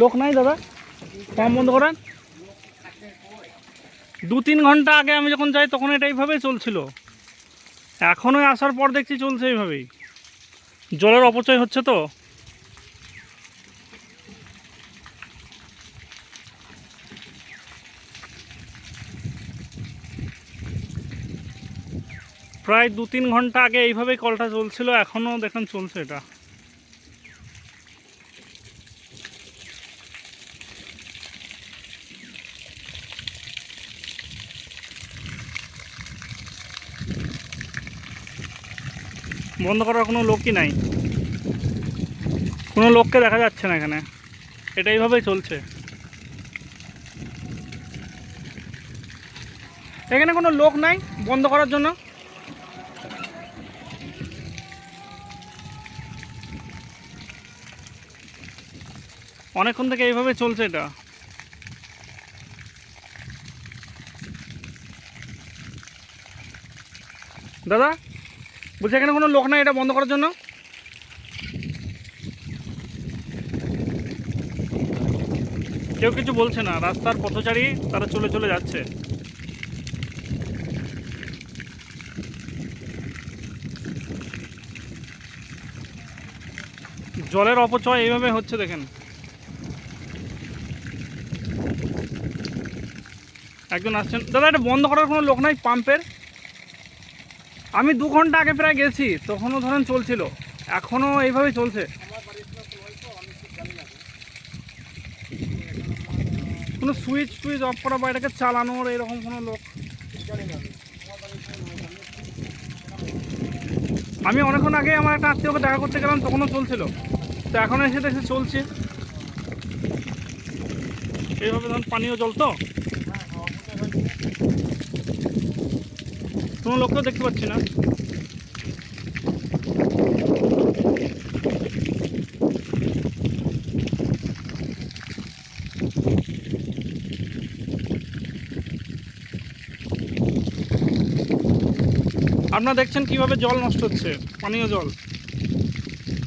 লোক নাই দাদা কম বন্ধ করেন দু তিন ঘণ্টা আগে আমি যখন যাই তখন এটা এইভাবেই চলছিল। এখনও আসার পর দেখছি চলছে এইভাবেই। জলের অপচয় হচ্ছে তো। প্রায় দু তিন ঘণ্টা আগে এইভাবেই কলটা চলছিল, এখনও দেখেন চলছে এটা। বন্ধ করার কোনো লোকই নাই। কোনো লোককে দেখা যাচ্ছে না এখানে। এটা এইভাবেই চলছে। এখানে কোনো লোক নাই বন্ধ করার জন্য। অনেকক্ষণ থেকে এইভাবে চলছে এটা। দাদা? বলছি, এখানে কোনো লোক নাই, এটা বন্ধ করার জন্য? কেউ কিছু বলছে না, রাস্তার পথচারী তারা চলে চলে যাচ্ছে। জলের অপচয় এইভাবে হচ্ছে, দেখেন। একজন আসছেন। দাদা, এটা বন্ধ করার কোনো লোক নাই পাম্পের? আমি দু ঘণ্টা আগে প্রায় গেছি, তখনও ধরেন চলছিল। এখনও এইভাবেই চলছে। কোনো সুইচ টুইচ অফ করা বা এটাকে চালানোর এরকম কোনো লোক আমি অনেকক্ষণ আগে আমার একটা আত্মীয়কে দেখা করতে গেলাম, তখনও চলছিল। তো এখন এসে দেখছি চলছে। এইভাবে ধরুন পানীয় জল তো? কোনো লোককেও দেখতে পাচ্ছি না। আপনারা দেখছেন কীভাবে জল নষ্ট হচ্ছে, পানীয় জল।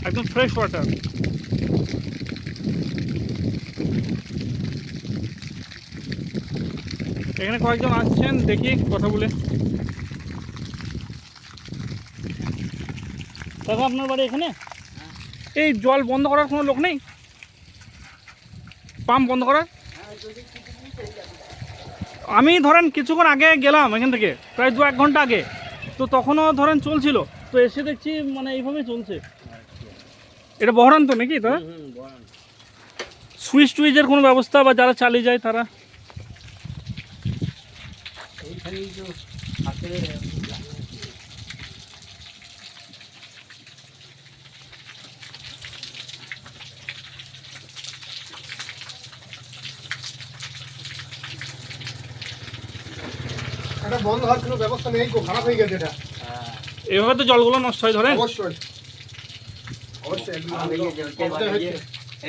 একদম ফ্রেশ ওয়াটার এখানে কয়েকজন আসছেন দেখি কথা বলে। দাদা আপনার বাড়ি এখানে? এই জল বন্ধ করার কোনো লোক নেই? পাম্প বন্ধ করার? আমি ধরেন কিছুক্ষণ আগে গেলাম এখান থেকে প্রায় দু এক ঘণ্টা আগে। তো তখনও ধরেন চলছিল তো এসে দেখছি মানে এইভাবে চলছে। এটা বহরান তো নাকি দাদা সুইচ টুইচের কোনো ব্যবস্থা বা যারা চালিয়ে যায় তারা? এটা বন্ধ হওয়ার কোনো ব্যবস্থা নেই গো খারাপ হয়ে গেছে এটা। এভাবে তো জলগুলো নষ্ট হয় ধরেন? অবশ্যই। অবশ্যই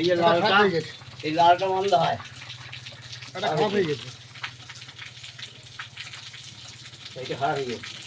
যে লালটা এই লালটা বন্ধ হয়। এটা খারাপ হয়ে গেছে। এটা খারাপ হয়ে গেছে।